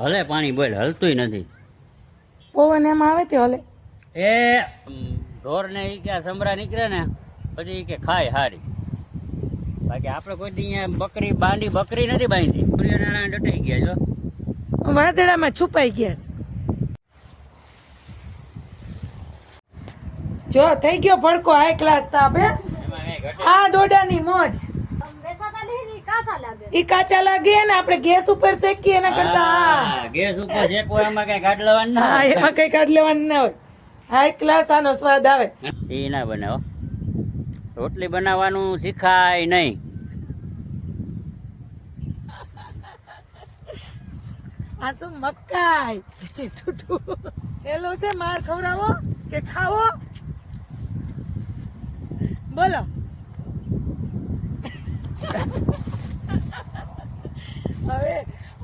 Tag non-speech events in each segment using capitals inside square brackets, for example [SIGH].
હલે પાણી બોલ હલતુંય નથી. પવન એમાં આવે તે હલે? એ ઢોરને એ કે સમરા નીકળે ને પછી એ કે ખાય હારી. બાકી આપણે કોઈ દી અહીંયા બકરી બાંધી બકરી નથી બાંધી. બકરીઓના ડટાઈ ગયા જો વાદળામાં છુપાઈ ગયા છે. જો થઈ ગયો ભડકો હાઈ ક્લાસ તાપે આ ડોડાની મોજ બેસાતા નહીં કાસા લાગે ઈ કાચા લાગે ને આપણે ગેસ ઉપર શેકીએ એના કરતા હા, ગેસ ઉપર શેકો એમાં કઈ કાઢ લેવાનું ના હા એમાં કઈ કાઢ લેવાનું ના હોય. હાઈ ક્લાસ આનો સ્વાદ આવે. એ ના બનાવો રોટલી બનાવવાનું શીખાય નહીં. આ શું મકાઈ? પેલો હેલો છે માર ખવડાવો કે ખાવો? બોલો. હવે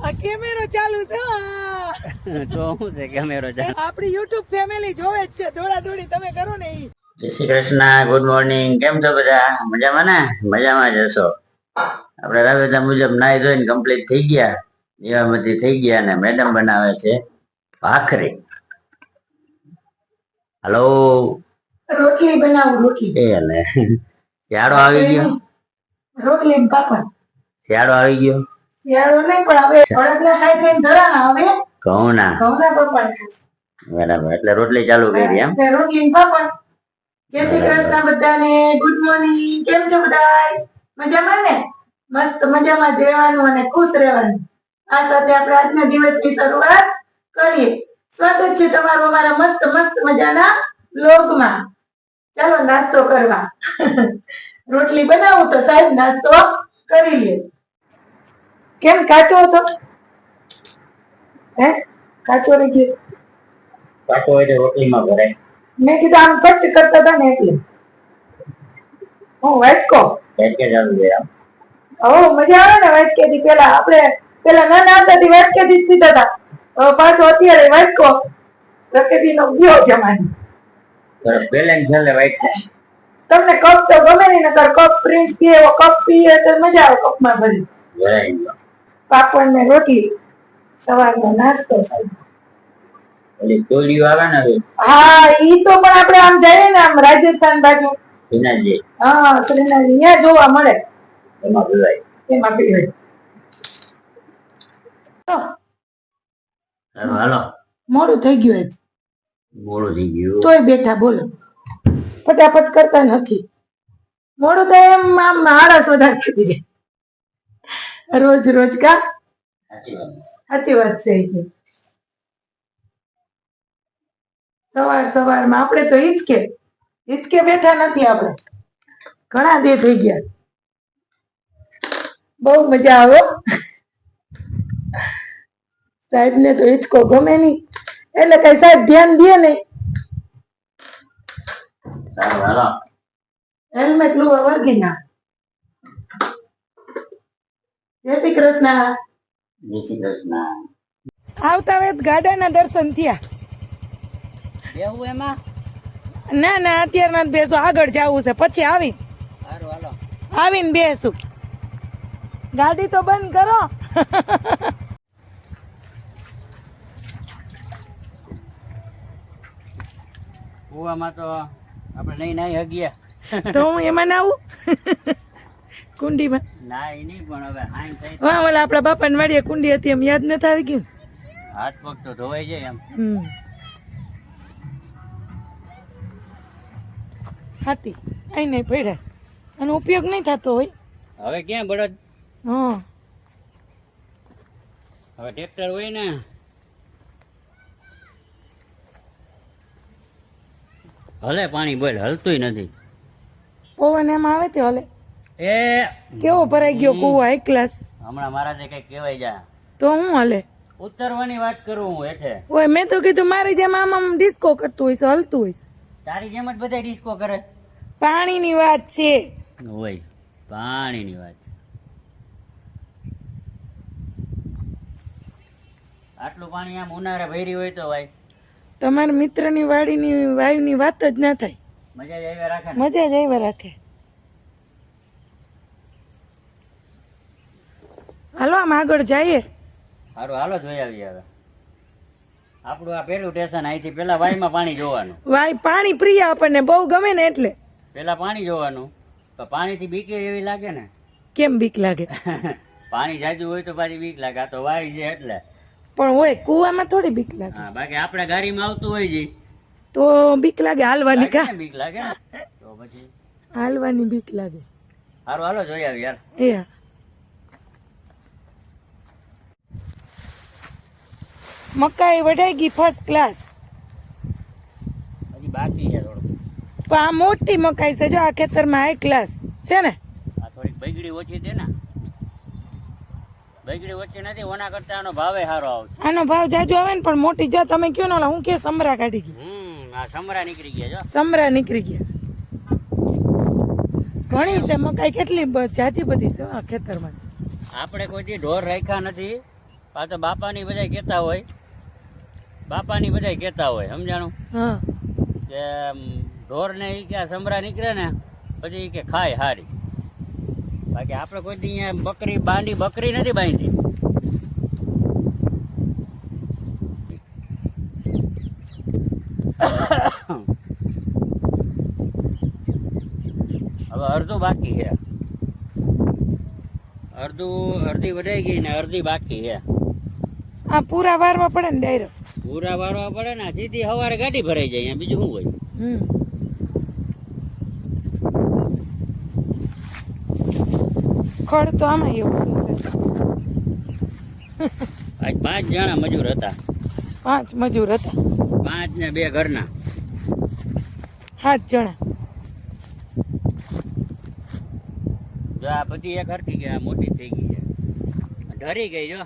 આ કેમેરો ચાલુ છે હો, [LAUGHS] તો શું છે કેમેરો ચાલુ? આપણી યુટ્યુબ ફેમિલી જોવે જ છે દોડા દોડી તમે કરો ને ઈ. જય શ્રી કૃષ્ણ ગુડ મોર્નિંગ કેમ છો બધા? મજામાં ને? મજામાં જ હશો. આપણે રાબેતા મુજબ નાઈ ધોઈને કમ્પ્લીટ થઈ ગયા. દીવાબત્તી થઈ ગયા અને મેડમ બનાવે છે ભાખરી. હલો રોટલી બનાવું રોટલી. એ લે. [LAUGHS] શિયાળો આવી ગયો? રોટલી પાપડ. શિયાળો આવી ગયો? બરાબર એટલે રોટલી ચાલુ કરી એમ? રોટલી પાપડ જય શ્રી કૃષ્ણ બધાને ગુડ મોર્નિંગ કેમ છો બધા મજામાં ને? મસ્ત મજામાં જ રહેવાનું અને ખુશ રહેવાનું. આ સાથે આપણે આજના દિવસની શરૂઆત કરીએ. સ્વાગત છે તમારું અમારા મસ્ત મસ્ત મજાના બ્લોગમાં ચાલો નાસ્તો કરવા. [LAUGHS] રોટલી બનાવું તો સાહેબ નાસ્તો કરી કેમ કાચો હતો? હે? કાચો રહી ગયો. કાચો તો રોટલીમાં ભરાય. મેં કીધું આમ કટ કરતા હતા ને એટલે. હું વાટકો. એટલે ચાલુ છે ઓ મજા આવે ને વાટકેથી. પેલા આપણે પેલા નાના હતા તે વાટકેથી જ પીતા હતા. હવે પાછો અત્યારે વાટકો. પ્રકૃતિનો ગયો જમાની. પેલા બેલેન્સ છેલ્લે વાઈટ તમને કપ તો ગમે નહીં નકર કપ પ્રિન્સ પીએ કપ પીએ તો મજા આવે કપમાં ભરી. ભરાઈ ગયો પાપડ ને રોટલી સવારનો નાસ્તો ઓલી કોળીઓ આવે ને હવે? હા ઈ તો પણ આપણે આમ જઈએ ને આમ રાજસ્થાન બાજુ. હા શ્રીનાથ ત્યાં જોવા મળે. એમાં ભરાય એમાં પીવે હાલો મોડું થઈ ગયું મોડું થઈ ગયું. તોય બેઠા બોલો. ફટાફટ કરતા નથી. મોડું તો એમ આમ આળસ વધારે થતી જાય. રોજ રોજ કા? સાચી વાત. છે સવાર સવારમાં આપણે તો હિચકે હિચકે બેઠા નથી આપણે. ઘણા દે થઈ ગયા. બહુ મજા આવો સાહેબ ને તો હિચકો ગમે નહીં. એટલે કઈ સાહેબ ધ્યાન દે નહીં. હેલ્મેટ લુવા વર્ગી ના જય શ્રી કૃષ્ણ. જય શ્રી કૃષ્ણ. આવતા વેત ગાડાના દર્શન થયા. એવું એમાં? ના ના અત્યારના જ બેસો. આગળ જવું છે. પછી આવી. આવીને બેસું. ગાડી તો બંધ કરો. કુવામાં તો આપણે નહીં નાઈ હગીયા તો હું એમાં ના કુંડીમાં? નાઈ નહીં પણ હવે હાઈ થઈ હા ઓલા આપણા બાપાની વાડીએ કુંડી હતી એમ યાદ નથી આવી ગયું? હાથ પગ તો ધોવાઈ જાય એમ. હાથી અહીં નહીં પડ્યા. આનો ઉપયોગ નહીં થતો હોય. હવે ક્યાં બળદ? હા. હવે ટ્રેક્ટર હોય ને. હલે પાણી બોલ હલતુંય નથી. પવન એમાં આવે તે હલે? એ કેવો ભરાઈ ગયો કુવો હાઈ ક્લાસ હમણાં મારા કઈ કહેવાય જા. તો હું હલે? ઉતરવાની વાત કરું હું એઠે ઓય મેં તો કીધું મારી જેમ આમ આમ ડિસ્કો કરતું હોય છે હલતું હોય તારી જેમ જ બધા ડિસ્કો કરે? પાણીની વાત છે. હોય પાણીની વાત. આટલું પાણી આમ ઉનાળે ભરી હોય તો ભાઈ. તમારા મિત્રની વાડીની વાયુની વાત જ ના થાય. મજા જ આવ્યા રાખે મજા જ આવ્યા રાખે. હાલો આમ આગળ જઈએ. હારું હાલો જોઈ આવીએ હવે. આપણું આ પેલું સ્ટેશન અહીંથી પેલા વાયમાં પાણી જોવાનું. વાય પાણી પ્રિય આપણને બહુ ગમે ને એટલે. પેલા પાણી જોવાનું. તો પાણીથી બીકે એવી લાગે ને? કેમ બીક લાગે? [LAUGHS] પાણી જાજુ હોય તો પાછી બીક લાગે. આ તો વાય છે એટલે. પણ હોય કુવામાં થોડી બીક લાગે. હા બાકી આપણે ગાડીમાં આવતું હોય જી. તો બીક લાગે હાલવાની કા? બીક લાગે તો પછી? હાલવાની બીક લાગે. હારું હાલો જોઈ આવી યાર. એ હા. મકાઈ વઢાઈ ગઈ ફર્સ્ટ ક્લાસ હજી બાકી છે થોડું પણ આ મોટી મકાઈ છે જો આ ખેતરમાં હાઈ ક્લાસ છે ને. આ થોડીક બગડી ઓછી છે ને. બગડી ઓછી નથી ઓના કરતા આનો ભાવે સારો આવશે. આનો ભાવ જાજો આવે ને પણ મોટી જો તમે કયો ને હું કે સમરા કાઢી ગઈ. હમ આ સમરા નીકળી ગયા જો. સમરા નીકળી ગયા. ઘણી છે મકાઈ કેટલી જાજી બધી છે આ ખેતરમાં. આપણે કોઈ ઢોર રાખ્યા નથી. પાછો બાપાની બધા કહેતા હોય. બાપાની બધા કહેતા હોય સમજાણું? કે ઢોર ઢોરને ઈ કે સમરા નીકળે ને પછી ઈ કે ખાય હારી. બાકી આપણે કોઈ દી અહીંયા બકરી બાંડી બકરી નથી બાંધી હવે અડધું બાકી છે. અડધું અડધી વઢાઈ ગઈ ને અડધી બાકી છે. આ પૂરા વારવા પડે ને ડાયરેક્ટ પૂરા વારવા પડે ને સીધી સવારે ગાડી ભરાઈ જાય બીજું શું હોય? ખડ તો આમાં એવું છે આજ પાંચ જણા મજૂર હતા. પાંચ મજૂર હતા. પાંચ ને બે ઘરના. સાત જણા. જો આ બધી એક હરકી ગયા મોટી થઈ ગઈ છે. ડરી ગઈ જો.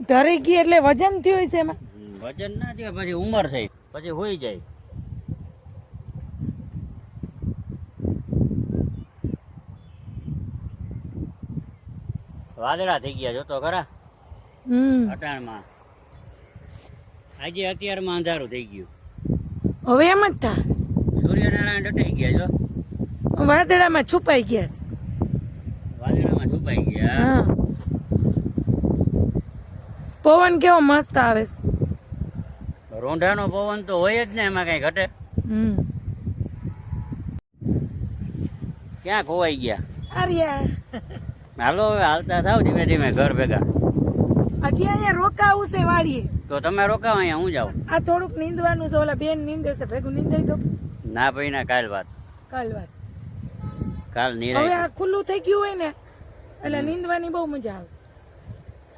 ડરી ગઈ એટલે વજન થયું હોય છે એમાં? વજન ના થયું પછી ઉંમર થઈ પછી હોઈ જાય. વાદળા થઈ ગયા જોતો ખરા? અટાણમાં. આજે અત્યારમાં અંધારું થઈ ગયું. હવે એમ જ થાય. સૂર્યનારાયણ ડટાઈ ગયા જો. વાદળામાં છુપાઈ ગયા વાદળામાં છુપાઈ ગયા. પવન કેવો મસ્ત આવે છે. રોંઢાનો પવન તો હોય જ ને એમાં કઈ ઘટે. ક્યાં ખોવાઈ ગયા? હાલો હવે હાલતા થાવ ધીમે ધીમે ઘર ભેગા. હજી અહીંયા રોકાવું છે વાડીએ. તો તમે રોકાવ અહીંયા હું જાઉં? આ થોડુંક નીંદવાનું છે ઓલા બેન નીંદે છે ભેગું નીંદાઈ દો ના ભાઈ ના કાલ વાત. કાલ વાત. કાલ હવે નિરાય આ ખુલ્લું થઈ ગયું હોય ને એટલે નીંદવાની બહુ મજા આવે.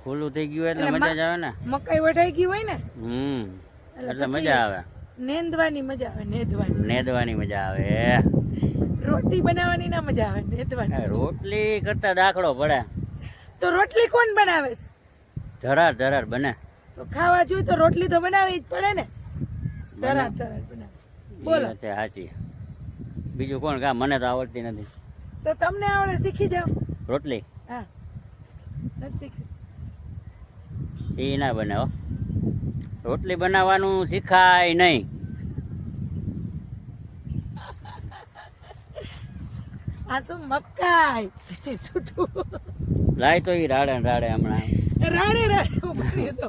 ખુલ્લું થઈ ગયું એટલે મજા જ આવે ને? મકાઈ વઢાઈ ગઈ હોય ને? હમ. એટલે મજા આવે. નેંદવાની મજા આવે નેંદવાની. નેદવાની મજા આવે રોટલી બનાવવાની ના મજા આવે નેંદવાની. રોટલી કરતા દાખલો પડે. તો રોટલી કોણ બનાવે? ધરાર ધરાર બને. તો ખાવા જોઈએ તો રોટલી તો બનાવવી જ પડે ને? ધરાર ધરાર બનાવે. બોલો. તે સાચી. બીજું કોણ? કા મને તો આવડતી નથી. તો તમને આવડે શીખી જાઓ. રોટલી? હા. નથી શીખી. એ ના બનાવો રોટલી બનાવવાનું શીખાય નહીં. આ શું મકાઈ? છૂટું લાય તો એ રાડે રાડે હમણાં. રાડે રાડે તો.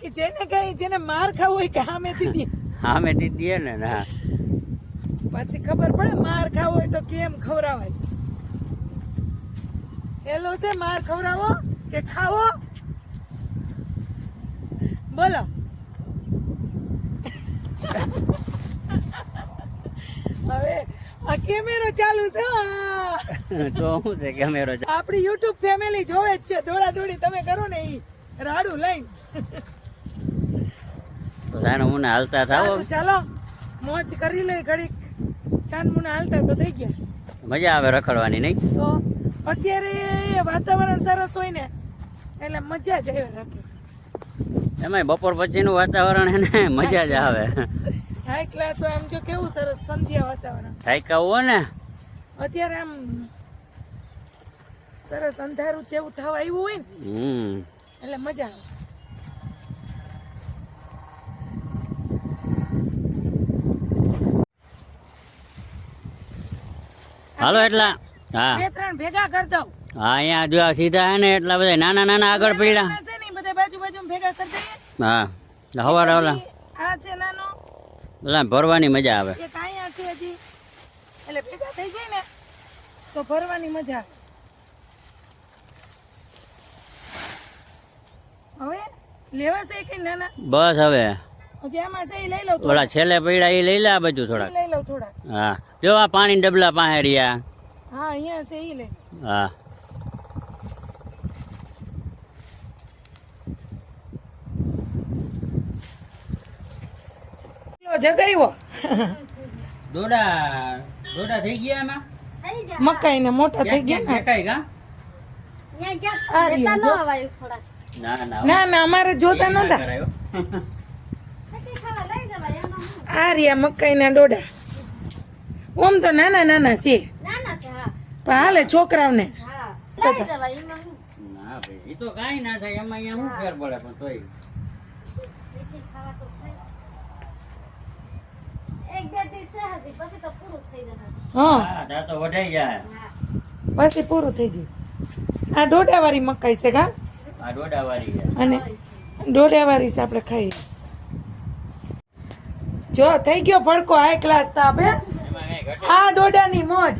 કે જેને કઈ જેને માર ખાવ હોય કે હામે દીધી હામે દીધી ને ના. પછી ખબર પડે માર ખાવ હોય તો કેમ ખવરાવાય હેલો છે માર ખવડાવો કે ખાવો? બોલો. હવે આ કેમેરો ચાલુ છે જો હું. તો શું છે કેમેરો? આપણી યુટ્યુબ ફેમિલી જોવે જ છે દોડા દોડી તમે કરો ને ઈ. રાડું લઈ તો જાણે હું હાલતા થાવો ચાલો. મોજ કરી લે ઘડીક. છાન મુના હાલતા તો થઈ ગયા. મજા આવે રખડવાની નહીં? તો અત્યારે વાતાવરણ સરસ હોય ને એટલે મજા જ આવે રાખે એમાંય બપોર પછીનું વાતાવરણ એને મજા જ આવે. હાઈ ક્લાસ આમ જો કેવું સરસ સંધ્યા વાતાવરણ. સાયકા હોય ને. અત્યારે આમ સરસ અંધારું જેવું થવા આવ્યું હોય ને એટલે મજા આવે. હાલો એટલા હા. બે ત્રણ ભેગા કરી દઉં. હા અહીંયા જો સીધા હે ને એટલા બધા નાના નાના આગળ પડ્યા નાના છે ને ઈ બધા બાજુ બાજુ ભેગા કરી દઈએ હા. હવારે ઓલા આ છે નાનો. ઓલા ભરવાની મજા આવે. એક અહીંયા છે હજી. એટલે ભેગા થઈ જાય ને તો ભરવાની મજા આવે. હવે લેવાશે કે નાના? બસ હવે. હજી આમાં છે લઈ લઉં થોડા છેલ્લે પડ્યા એ લઈ લે આ બાજુ થોડા લઈ લઉં થોડા હા. જો આ પાણી ડબલા પાસે રહ્યા. હા અહીંયા છે એ લઈ હા. જગાવ્યો દોડા દોડા થઈ ગયા એમાં મકાઈ ને મોટા થઈ ગયા ને? દેખાય કા? ન ના ના ના ના અમારે જોતા નતા. આ રહ્યા મકાઈ ના ડોડા. ઓમ તો નાના નાના છે. પણ હાલે છોકરાઓને. હા લઈ જવાય એમાં શું ના ભાઈ એ તો કાંઈ ના થાય એમાં અહીંયા શું ફેર પડે પણ તોય નક્કી ખાવા તો થાય એક બે દિવસ છે હજી પછી પૂરું થઈ હા. હા તો વઢાઈ જાય. હા. પછી પૂરું થઈ ગયું આ ડોડાવાળી મકાઈ છે કા આ વાળી છે. અને ડોડાવાળી છે આપણે ખાઈએ જો થઈ ગયો ભડકો હાઈ ક્લાસ તો ઘટે આ ડોડાની મોજ.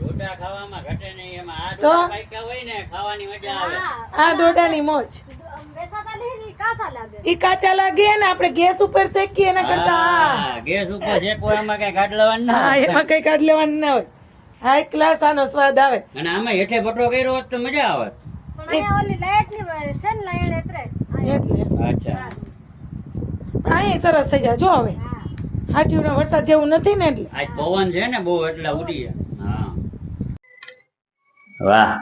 દોડા ખાવામાં ઘટે નહીં. એમાં આ તો? દોડા પાક્યા હોય ને ખાવાની મજા આવે. હા આ ડોડાની મોજ. ઈ કાચા લાગે ને આપણે ગેસ ઉપર શેકીએ એના કરતા ગેસ ઉપર શેકવા એમાં કઈ કાઢ લેવાનું ના હા હોય. એમાં કઈ કાઢ લેવાનું ના હોય. હાઈ ક્લાસ આનો સ્વાદ આવે. અને આમાં હેઠે બટો કર્યો હોત તો મજા આવે પણ અહીંયા ઓલી લાઈટલી હોય છે ને લાઈટ એટલે. એટલે. અચ્છા. પણ અહીંયા સરસ થઈ જાય જો હવે. હા. હાટીનો વરસાદ જેવું નથી ને એટલે. આજ પવન છે ને બહુ એટલે ઉડી હા. વાહ.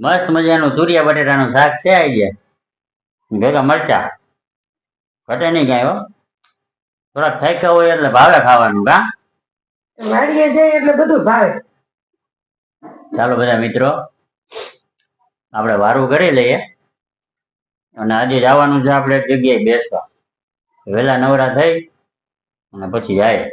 મસ્ત મજાનું તુરિયા બટેટાનું શાક છે આઈ ગયા ભેગા મરચા ઘટે નહીં હો. થોડાક થાક્યા હોય એટલે ભાવે ખાવાનું કા? વાડીએ જાય એટલે બધું ભાવે. ચાલો બધા મિત્રો આપણે વારું કરી લઈએ. અને આજે જવાનું છે આપણે જગ્યાએ બેસવા. વહેલા નવરા થઈ અને પછી જાય.